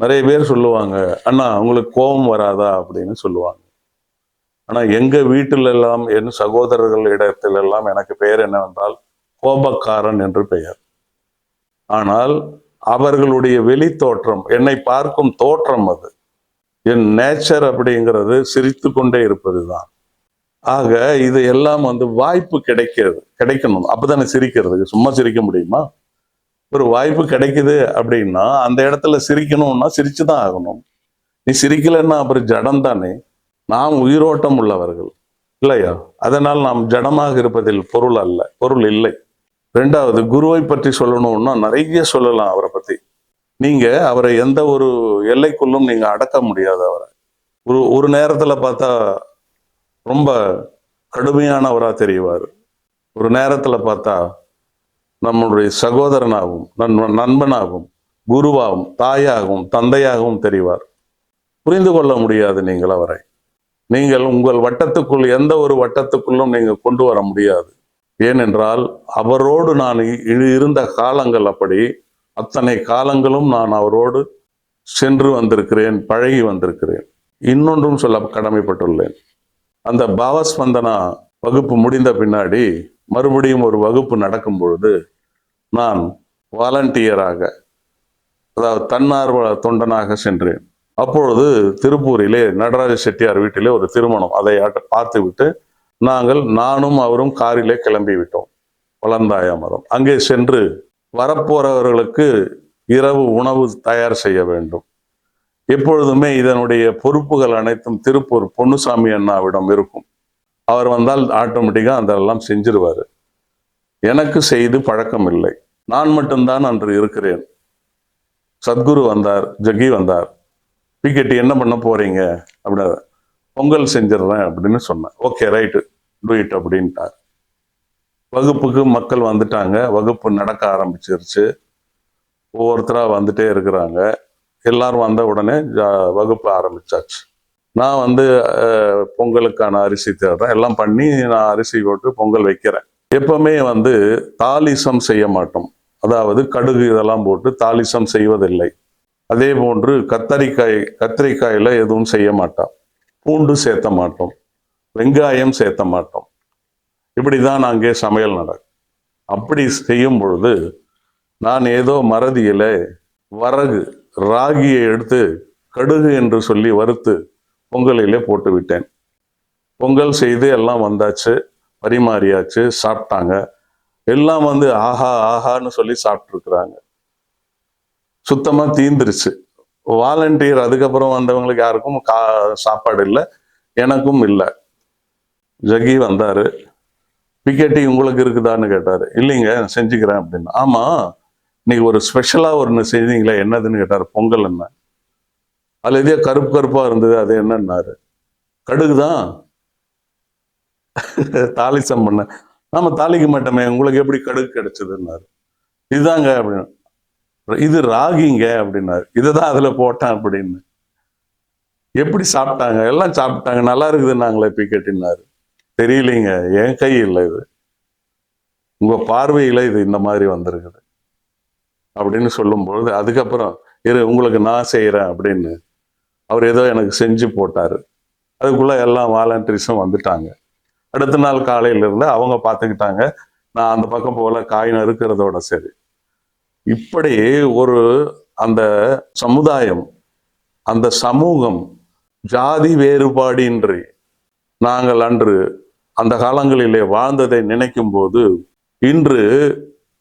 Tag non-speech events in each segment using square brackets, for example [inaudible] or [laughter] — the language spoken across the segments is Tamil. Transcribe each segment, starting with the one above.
நிறைய பேர் சொல்லுவாங்க அண்ணா உங்களுக்கு கோபம் வராதா? அப்படின்னு சொல்லுவாங்க. ஆனா எங்க வீட்டில் எல்லாம் என் சகோதரர்கள் இடத்திலெல்லாம் எனக்கு பெயர் என்னவென்றால் கோபக்காரன் என்று பெயர். ஆனால் அவர்களுடைய வெளி தோற்றம் என்னை பார்க்கும் தோற்றம் அது. என் நேச்சர் அப்படிங்கிறது சிரித்து கொண்டே இருப்பதுதான். ஆக இது எல்லாம் வந்து வாய்ப்பு கிடைக்கிறது கிடைக்கணும். அப்பதானே சிரிக்கிறதுக்கு சும்மா சிரிக்க முடியுமா? ஒரு வாய்ப்பு கிடைக்குது அப்படின்னா அந்த இடத்துல சிரிக்கணும்னா சிரிச்சுதான் ஆகணும். நீ சிரிக்கலைன்னா அப்புறம் ஜடம் தானே? நாம் உயிரோட்டம் உள்ளவர்கள். இல்லையா? அதனால் நாம் ஜடமாக இருப்பதில் பொருள் அல்ல பொருள் இல்லை. ரெண்டாவது குருவை பற்றி சொல்லணும்னா நிறைய சொல்லலாம் அவரை பற்றி நீங்கள் அவரை எந்த ஒரு எல்லைக்குள்ளும் நீங்கள் அடக்க முடியாது அவரை. ஒரு ஒரு நேரத்தில் பார்த்தா ரொம்ப கடுமையானவராக தெரிவார். ஒரு நேரத்தில் பார்த்தா நம்முடைய சகோதரனாகவும் நண்பன் நண்பனாகவும் குருவாகவும் தாயாகவும் தந்தையாகவும் தெரிவார். புரிந்து கொள்ள முடியாது நீங்கள் அவரை. நீங்கள் உங்கள் வட்டத்துக்குள் எந்த ஒரு வட்டத்துக்குள்ளும் நீங்கள் கொண்டு வர முடியாது. ஏனென்றால் அவரோடு நான் இருந்த காலங்கள் அப்படி அத்தனை காலங்களும் நான் அவரோடு சென்று வந்திருக்கிறேன் பழகி வந்திருக்கிறேன். இன்னொன்றும் சொல்ல கடமைப்பட்டுள்ளேன். அந்த பாவஸ்பந்தனா வகுப்பு முடிந்த பின்னாடி மறுபடியும் ஒரு வகுப்பு நடக்கும் பொழுது நான் வாலண்டியராக அதாவது தன்னார்வ தொண்டனாக சென்றேன். அப்பொழுது திருப்பூரிலே நடராஜ செட்டியார் வீட்டிலே ஒரு திருமணம். அதை அட்ட- பார்த்து விட்டு நாங்கள் நானும் அவரும் காரிலே கிளம்பி விட்டோம் வளர்ந்தாயாமரம் அங்கே சென்று வரப்போறவர்களுக்கு இரவு உணவு தயார் செய்ய வேண்டும். எப்பொழுதுமே இதனுடைய பொறுப்புகள் அனைத்தும் திருப்பூர் பொன்னுசாமி அண்ணாவிடம் இருக்கும். அவர் வந்தால் ஆட்டோமேட்டிக்காக அதெல்லாம் செஞ்சிருவார். எனக்கு செய்து பழக்கம் இல்லை நான் மட்டும்தான் அன்று இருக்கிறேன். சத்குரு வந்தார் ஜகி வந்தார். பிகெட்டி என்ன பண்ண போறீங்க? அப்படின்னா பொங்கல் செஞ்சிடுறேன் அப்படின்னு சொன்னேன் ஓகே ரைட்டு டூ இட் அப்படின்ட்டார். வகுப்புக்கு மக்கள் வந்துட்டாங்க. வகுப்பு நடக்க ஆரம்பிச்சிருச்சு. ஒவ்வொருத்தராக வந்துட்டே இருக்கிறாங்க. எல்லாரும் வந்த உடனே ஜா- வகுப்பு ஆரம்பிச்சாச்சு. நான் வந்து பொங்கலுக்கான அரிசி தேடுறேன். எல்லாம் பண்ணி நான் அரிசி போட்டு பொங்கல் வைக்கிறேன். எப்பவுமே வந்து தாலிசம் செய்ய மாட்டோம். அதாவது கடுகு இதெல்லாம் போட்டு தாலிசம் செய்வதில்லை. அதே போன்று கத்தரிக்காய் கத்திரிக்காயில் எதுவும் செய்ய மாட்டோம். பூண்டு சேர்த்த மாட்டோம். வெங்காயம் சேர்த்த மாட்டோம். இப்படி தான் அங்கே சமையல் நடக்கும். அப்படி செய்யும் பொழுது நான் ஏதோ மறதியில் வரகு ராகியை எடுத்து கடுகு என்று சொல்லி வறுத்து பொங்கலிலே போட்டு விட்டேன் பொங்கல் செய்து எல்லாம் வந்தாச்சு. பரிமாறியாச்சு சாப்பிட்டாங்க. எல்லாம் வந்து ஆஹா ஆஹான்னு சொல்லி சாப்பிட்ருக்குறாங்க சுத்தமா தீந்துருச்சு. வாலண்டியர் அதுக்கப்புறம் வந்தவங்களுக்கு யாருக்கும் கா சாப்பாடு இல்லை. எனக்கும் இல்லை. ஜகி வந்தாரு. பிக்கெட்டி உங்களுக்கு இருக்குதான்னு கேட்டாரு. இல்லைங்க நான் செஞ்சுக்கிறேன் அப்படின்னு. ஆமா இன்னைக்கு ஒரு ஸ்பெஷலாக ஒன்று செய்தீங்களா என்னதுன்னு கேட்டாரு. பொங்கல் என்ன அதில் இதே கருப்பு கருப்பா இருந்தது அது என்னன்னாரு? கடுகு தான் தாளிசம் பண்ண நாம தாளிக்க மாட்டோமே உங்களுக்கு எப்படி கடுகு கிடைச்சதுன்னாரு. இதுதாங்க அப்படின்னு. இது ராகிங்க அப்படின்னாரு. இதை தான் அதுல போட்டேன் அப்படின்னு. எப்படி சாப்பிட்டாங்க? எல்லாம் சாப்பிட்டாங்க. நல்லா இருக்குதுன்னாங்களே பிக்கெட்டினாரு தெரியலைங்க. என் கை இல்லை இது. உங்க பார்வையில இது இந்த மாதிரி வந்திருக்குது. அப்படின்னு சொல்லும்பொழுது அதுக்கப்புறம் இரு உங்களுக்கு நான் செய்யறேன் அப்படின்னு அவர் ஏதோ எனக்கு செஞ்சு போட்டார். அதுக்குள்ளே எல்லாம் வாலண்டரிஸும் வந்துட்டாங்க. அடுத்த நாள் காலையிலேருந்து அவங்க பார்த்துக்கிட்டாங்க நான் அந்த பக்கம் போல காய் நறுக்கிறதோட சரி. இப்படி ஒரு அந்த சமுதாயம் அந்த சமூகம் ஜாதி வேறுபாடின்றி நாங்கள் அன்று அந்த காலங்களிலே வாழ்ந்ததை நினைக்கும் போது இன்று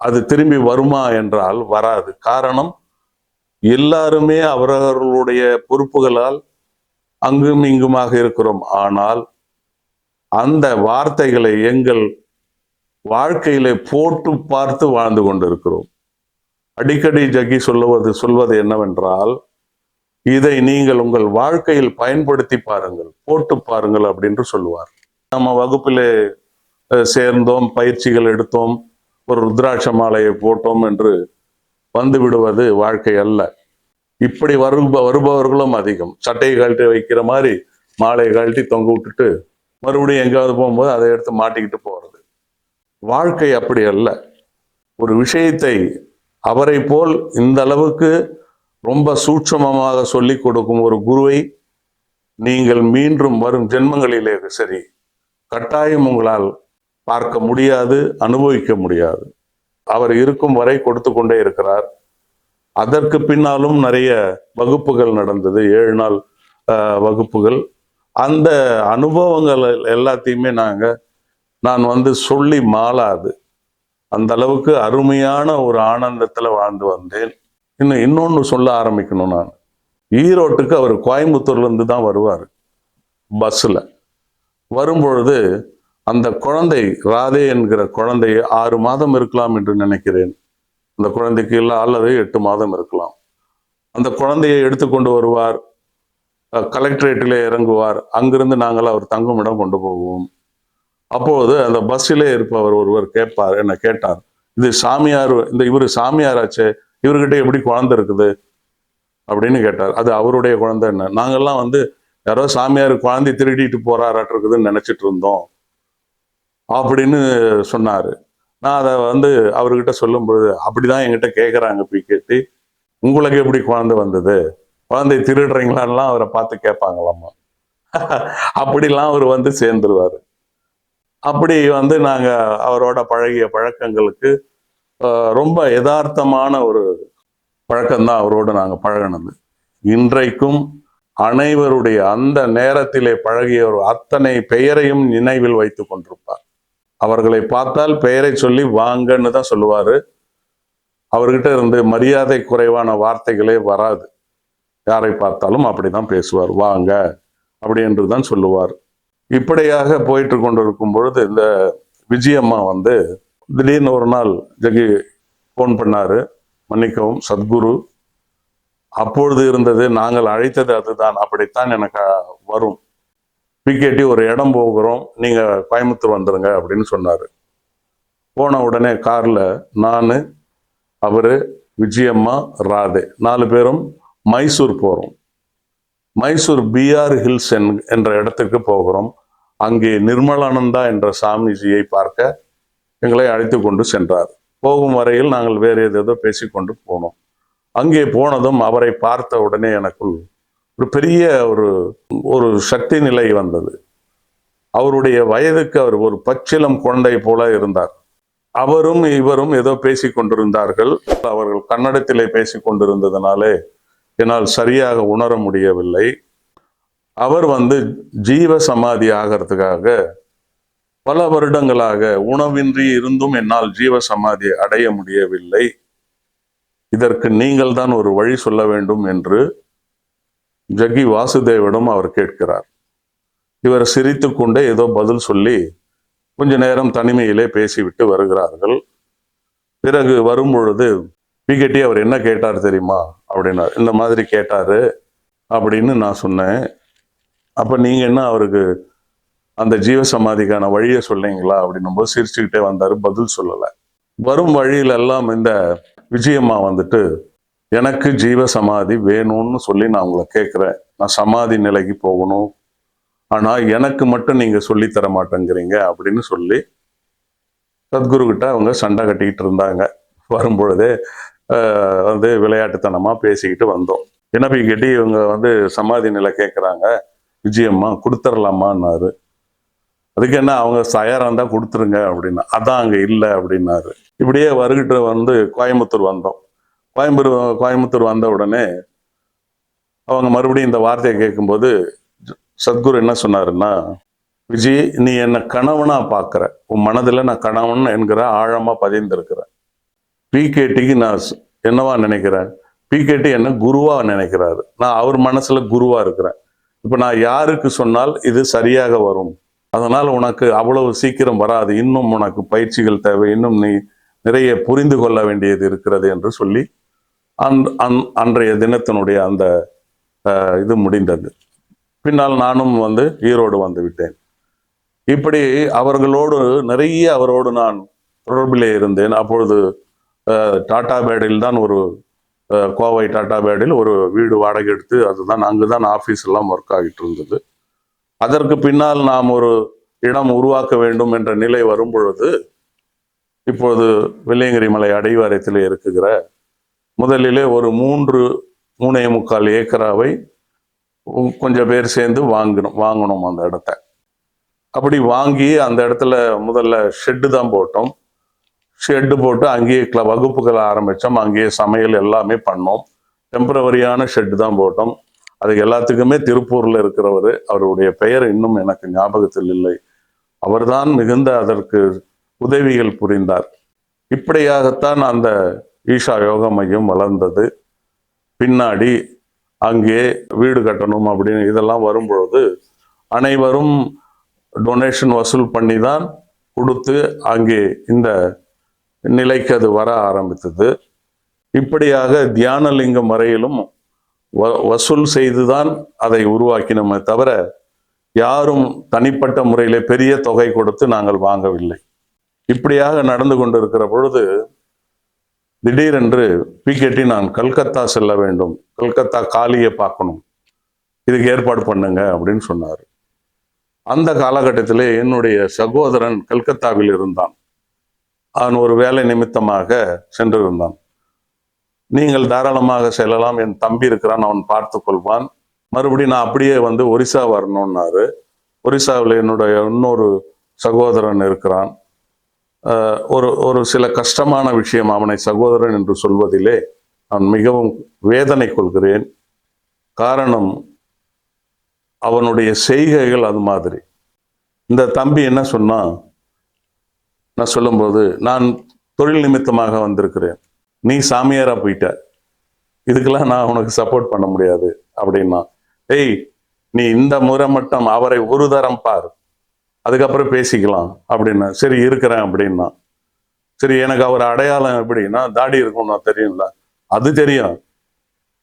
அது திரும்பி வருமா என்றால் வராது. காரணம் எல்லாருமே அவரவர்களுடைய பொறுப்புகளால் அங்கும் இங்குமாக இருக்கிறோம். ஆனால் அந்த வார்த்தைகளை எங்கள் வாழ்க்கையிலே போட்டு பார்த்து வாழ்ந்து கொண்டிருக்கிறோம். அடிக்கடி ஜகி சொல்லுவது சொல்வது என்னவென்றால் இதை நீங்கள் உங்கள் வாழ்க்கையில் பயன்படுத்தி பாருங்கள் போட்டு பாருங்கள் அப்படின்னு சொல்லுவார். நம்ம வகுப்பிலே சேர்ந்தோம் பயிற்சிகள் எடுத்தோம் ஒரு ருத்ராட்ச மாலையை போட்டோம் என்று வந்து விடுவது வாழ்க்கை அல்ல. இப்படி வருப வருபவர்களும் அதிகம். சட்டையை கழட்டி வைக்கிற மாதிரி மாலையை கழட்டி தொங்க விட்டுட்டு மறுபடியும் எங்கேயாவது போகும்போது அதை எடுத்து மாட்டிக்கிட்டு போகிறது வாழ்க்கை அப்படி அல்ல. ஒரு விஷயத்தை அவரை போல் இந்த அளவுக்கு ரொம்ப சூட்சமமாக சொல்லிக் கொடுக்கும் ஒரு குருவை நீங்கள் மீண்டும் வரும் ஜென்மங்களிலே சரி கட்டாயம் உங்களால் பார்க்க முடியாது அனுபவிக்க முடியாது. அவர் இருக்கும் வரை கொடுத்து கொண்டே இருக்கிறார். அதற்கு பின்னாலும் நிறைய வகுப்புகள் நடந்தது. ஏழு நாள் வகுப்புகள். அந்த அனுபவங்கள் எல்லாத்தையுமே நாங்கள் நான் வந்து சொல்லி மாளாது. அந்த அளவுக்கு அருமையான ஒரு ஆனந்தத்தில் வாழ்ந்து வந்தேன். இன்னும் இன்னொன்று சொல்ல ஆரம்பிக்கணும் நான். ஈரோட்டுக்கு அவர் கோயம்புத்தூர்லேருந்து தான் வருவார். பஸ்ஸில் வரும்பொழுது அந்த குழந்தை ராதே என்கிற குழந்தை ஆறு மாதம் இருக்கலாம் என்று நினைக்கிறேன். அந்த குழந்தைக்கு இல்லை அல்லது எட்டு மாதம் இருக்கலாம். அந்த குழந்தையை எடுத்துக்கொண்டு வருவார். அஹ், கலெக்டரேட்டிலே இறங்குவார். அங்கிருந்து நாங்கள் அவர் தங்குமிடம் கொண்டு போவோம். அப்போது அந்த பஸ்ஸிலே இருப்பவர் ஒருவர் கேட்பார் என்னை கேட்டார் இது சாமியார் இந்த இவர் சாமியாராச்சே இவர்கிட்ட எப்படி குழந்தை இருக்குது? அப்படின்னு கேட்டார். அது அவருடைய குழந்தை என்ன? நாங்கள்லாம் வந்து யாரோ சாமியார் குழந்தை திருடிட்டு போறாராட்டிருக்குதுன்னு நினைச்சிட்டு இருந்தோம். அப்படின்னு சொன்னார். நான் அதை வந்து அவர்கிட்ட சொல்லும்பொழுது அப்படிதான் என்கிட்ட கேட்குறாங்க போய் கேட்டு உங்களுக்கு எப்படி குழந்தை வந்தது? குழந்தை திருடுறீங்களான்லாம் அவரை பார்த்து கேட்பாங்களாமா? [laughs] அப்படிலாம் அவர் வந்து சேர்ந்துருவார். அப்படி வந்து நாங்கள் அவரோட பழகிய பழக்கங்களுக்கு ரொம்ப யதார்த்தமான ஒரு பழக்கம்தான் அவரோடு நாங்கள் பழகினது. இன்றைக்கும் அனைவருடைய அந்த நேரத்திலே பழகிய ஒரு அத்தனை பெயரையும் நினைவில் வைத்து கொண்டிருப்பார். அவர்களை பார்த்தால் பெயரை சொல்லி வாங்கன்னு தான் சொல்லுவார். அவர்கிட்ட இருந்து மரியாதை குறைவான வார்த்தைகளே வராது. யாரை பார்த்தாலும் அப்படி தான் பேசுவார். வாங்க அப்படி என்று தான் சொல்லுவார். இப்படியாக போயிட்டு கொண்டிருக்கும் பொழுது இந்த விஜயம்மா வந்து திடீர்னு ஒரு நாள் ஜகி ஃபோன் பண்ணார். மன்னிக்கவும் சத்குரு அப்பொழுது இருந்தது நாங்கள் அழைத்தது அதுதான் அப்படித்தான் எனக்கு வரும். பிகேடி ஒரு இடம் போகிறோம் நீங்கள் கோயம்புத்தூர் வந்துடுங்க அப்படின்னு சொன்னார். போன உடனே காரில் நான் அவர் விஜயம்மா ராதே நாலு பேரும் மைசூர் போகிறோம் மைசூர் பிஆர் ஹில்ஸ் என்- என்ற இடத்துக்கு போகிறோம். அங்கே நிர்மலானந்தா என்ற சாமிஜியை பார்க்க எங்களை அழைத்து கொண்டு சென்றார். போகும் வரையில் நாங்கள் வேறு ஏதேதோ பேசிக்கொண்டு போனோம். அங்கே போனதும் அவரை பார்த்த உடனே எனக்குள் ஒரு பெரிய ஒரு ஒரு சக்தி நிலை வந்தது. அவருடைய வயதுக்கு அவர் ஒரு பச்சிலம் குழந்தை போல இருந்தார். அவரும் இவரும் ஏதோ பேசி கொண்டிருந்தார்கள். அவர்கள் கன்னடத்திலே பேசி கொண்டிருந்ததுனாலே என்னால் சரியாக உணர முடியவில்லை. அவர் வந்து ஜீவ சமாதி ஆகிறதுக்காக பல வருடங்களாக உணவின்றி இருந்தும் என்னால் ஜீவ சமாதி அடைய முடியவில்லை. இதற்கு நீங்கள் தான் ஒரு வழி சொல்ல வேண்டும் என்று ஜக்கி வாசுதேவிடம் அவர் கேட்கிறார். இவர் சிரித்து கொண்டே ஏதோ பதில் சொல்லி கொஞ்ச நேரம் தனிமையிலே பேசிவிட்டு வருகிறார்கள். பிறகு வரும் பொழுது பிகட்டி அவர் என்ன கேட்டார் தெரியுமா? அப்படின்னார். இந்த மாதிரி கேட்டாரு அப்படின்னு நான் சொன்னேன். அப்போ நீங்க என்ன அவருக்கு அந்த ஜீவ சமாதிக்கான வழியை சொன்னீங்களா அப்படின்னும் போது சிரிச்சுக்கிட்டே வந்தார் பதில் சொல்லலை. வரும் வழியிலெல்லாம் இந்த விஜயம்மா வந்துட்டு எனக்கு ஜீவ சமாதி வேணும்னு சொல்லி நான் உங்களை கேட்குறேன். நான் சமாதி நிலைக்கு போகணும். ஆனால் எனக்கு மட்டும் நீங்கள் சொல்லி தர மாட்டேங்கிறீங்க அப்படின்னு சொல்லி சத்குருக்கிட்ட அவங்க சண்டை கட்டிக்கிட்டு இருந்தாங்க. வரும்பொழுதே வந்து விளையாட்டுத்தனமாக பேசிக்கிட்டு வந்தோம். வினப்பி கட்டி இவங்க வந்து சமாதி நிலை கேட்குறாங்க. விஜயம்மா கொடுத்துடலாமான்னாரு அதுக்கு என்ன அவங்க தயாராக இருந்தால் கொடுத்துருங்க அப்படின்னா அதான் அங்கே இல்லை அப்படின்னாரு. இப்படியே வருகிட்ட வந்து கோயம்புத்தூர் வந்தோம். கோயம்புத்தூர் கோயம்புத்தூர் வந்த உடனே அவங்க மறுபடியும் இந்த வார்த்தையை கேட்கும்போது சத்குரு என்ன சொன்னாருன்னா விஜய் நீ என்னை கணவனா பார்க்குற உன் மனதுல நான் கணவன் என்கிற ஆழமா பதிந்திருக்கிறேன் பிகேடிக்கு நான் என்னவா நினைக்கிறேன்? பிகேடி என்ன குருவாக நினைக்கிறாரு. நான் அவர் மனசுல குருவாக இருக்கிறேன். இப்போ நான் யாருக்கு சொன்னால் இது சரியாக வரும். அதனால் உனக்கு அவ்வளவு சீக்கிரம் வராது. இன்னும் உனக்கு பயிற்சிகள் தேவை. இன்னும் நீ நிறைய புரிந்து கொள்ள வேண்டியது இருக்கிறது என்று சொல்லி அந் அந் அன்றைய தினத்தினுடைய அந்த இது முடிந்தது. பின்னால் நானும் வந்து ஈரோடு வந்து விட்டேன். இப்படி அவர்களோடு நிறைய அவரோடு நான் தொடர்பிலே இருந்தேன். அப்பொழுது டாடா பேடில் தான் ஒரு கோவை டாடா பேடில் ஒரு வீடு வாடகை எடுத்து அதுதான் அங்கு தான் ஆஃபீஸ் எல்லாம் ஒர்க் ஆகிட்டு இருந்தது. அதற்கு பின்னால் நாம் ஒரு இடம் உருவாக்க வேண்டும் என்ற நிலை வரும் பொழுது இப்பொழுது வெள்ளையங்கிரி மலை அடிவாரத்திலே இருக்குகிற முதலிலே ஒரு மூன்று மூணே முக்கால் ஏக்கராவை கொஞ்சம் பேர் சேர்ந்து வாங்கணும் வாங்கணும் அந்த இடத்த. அப்படி வாங்கி அந்த இடத்துல முதல்ல ஷெட்டு தான் போட்டோம். ஷெட்டு போட்டு அங்கேயே கிள- வகுப்புகள் ஆரம்பித்தோம் அங்கேயே சமையல் எல்லாமே பண்ணோம். டெம்பரவரியான ஷெட்டு தான் போட்டோம். அது எல்லாத்துக்குமே திருப்பூரில் இருக்கிறவர் அவருடைய பெயர் இன்னும் எனக்கு ஞாபகத்தில் இல்லை. அவர்தான் மிகுந்த அதற்கு உதவிகள் புரிந்தார். இப்படியாகத்தான் அந்த ஈஷா யோக மையம் வளர்ந்தது. பின்னாடி அங்கே வீடு கட்டணும் அப்படின்னு இதெல்லாம் வரும்பொழுது அனைவரும் டொனேஷன் வசூல் பண்ணி தான் கொடுத்து அங்கே இந்த நிலைக்கு அது வர ஆரம்பித்தது. இப்படியாக தியானலிங்கம் வரையிலும் வ- வசூல் செய்துதான் அதை உருவாக்கினோமே தவிர யாரும் தனிப்பட்ட முறையில் பெரிய தொகை கொடுத்து நாங்கள் வாங்கவில்லை. இப்படியாக நடந்து கொண்டிருக்கிற பொழுது திடீரென்று பிகேடி நான் கல்கத்தா செல்ல வேண்டும். கல்கத்தா காலியை பார்க்கணும். இதுக்கு ஏற்பாடு பண்ணுங்க அப்படின்னு சொன்னார். அந்த காலகட்டத்திலே என்னுடைய சகோதரன் கல்கத்தாவில் இருந்தான். அவன் ஒரு வேலை நிமித்தமாக சென்றிருந்தான். நீங்கள் தாராளமாக செல்லலாம். என் தம்பி இருக்கிறான். அவன் பார்த்து கொள்வான். மறுபடியும் நான் அப்படியே வந்து ஒரிசா வரணும்னாரு. ஒரிசாவில் என்னுடைய இன்னொரு சகோதரன் இருக்கிறான். ஒரு ஒரு சில கஷ்டமான விஷயம் அவனை சகோதரன் என்று சொல்வதிலே நான் மிகவும் வேதனை கொள்கிறேன். காரணம் அவனுடைய செய்கைகள் அது மாதிரி. இந்த தம்பி என்ன சொன்னான் நான் சொல்லும்போது நான் தொழில் நிமித்தமாக வந்திருக்கிறேன். நீ சாமியாராக போயிட்ட. இதுக்கெல்லாம் நான் உனக்கு சப்போர்ட் பண்ண முடியாது. அப்படின்னா ஏய் நீ இந்த முறை மட்டும் அவரை ஒரு தரம் பார். அதுக்கப்புறம் பேசிக்கலாம் அப்படின்னா சரி இருக்கிறேன் அப்படின்னா சரி எனக்கு அவர் அடையாளம் எப்படின்னா தாடி இருக்கும்னா தெரியும்ல அது தெரியும்.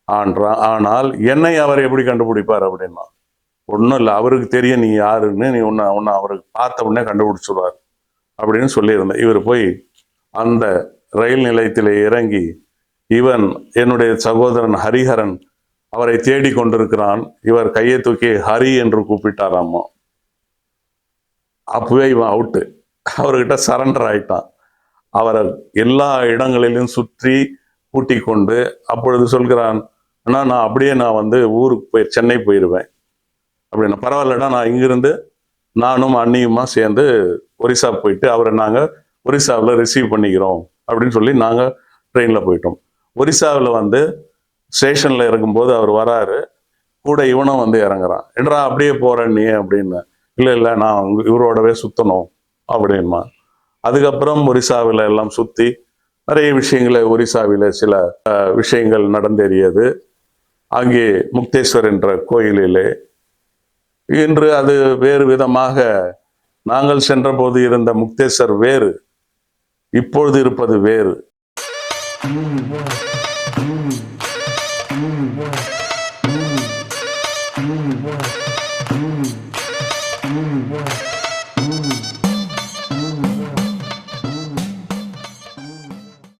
ஆன்றா ஆனால் என்னை அவர் எப்படி கண்டுபிடிப்பார் அப்படின்னா ஒன்றும் இல்லை அவருக்கு தெரியும் நீ யாருன்னு நீ ஒன்று ஒன்று அவருக்கு பார்த்த உடனே கண்டுபிடிச்சிடுவார் அப்படின்னு சொல்லியிருந்தேன். இவர் போய் அந்த ரயில் நிலையத்தில் இறங்கி இவன் என்னுடைய சகோதரன் ஹரிஹரன் அவரை தேடி கொண்டிருக்கிறான் இவர் கையை தூக்கி ஹரி என்று கூப்பிட்டாராமா? அப்பவே இவன் அவுட்டு அவர்கிட்ட சரண்டர் ஆயிட்டான் அவரை எல்லா இடங்களிலும் சுற்றி கூட்டி கொண்டு அப்பொழுது சொல்கிறான் அண்ணா நான் அப்படியே நான் வந்து ஊருக்கு போய் சென்னை போயிடுவேன் அப்படின்னா பரவாயில்லடா நான் இங்கிருந்து நானும் அண்ணியுமா சேர்ந்து ஒரிசா போயிட்டு அவரை நாங்கள் ஒரிசாவில் ரிசீவ் பண்ணிக்கிறோம். அப்படின்னு சொல்லி நாங்கள் ட்ரெயினில் போயிட்டோம். ஒரிசாவில் வந்து ஸ்டேஷனில் இருக்கும்போது அவர் வராரு. கூட இவனும் வந்து இறங்குறான். என்றா அப்படியே போகிறேன் நீ? அப்படின்னு. இல்லை இல்லை நான் இவரோடவே சுத்தணும் அப்படின்மா. அதுக்கப்புறம் ஒரிசாவில் எல்லாம் சுற்றி நிறைய விஷயங்களை ஒரிசாவில் சில விஷயங்கள் நடந்தேறியது. அங்கே முக்தேஸ்வர் என்ற கோயிலிலே. இன்று அது வேறு விதமாக நாங்கள் சென்றபோது இருந்த முக்தேஸ்வர் வேறு இப்பொழுது இருப்பது வேறு.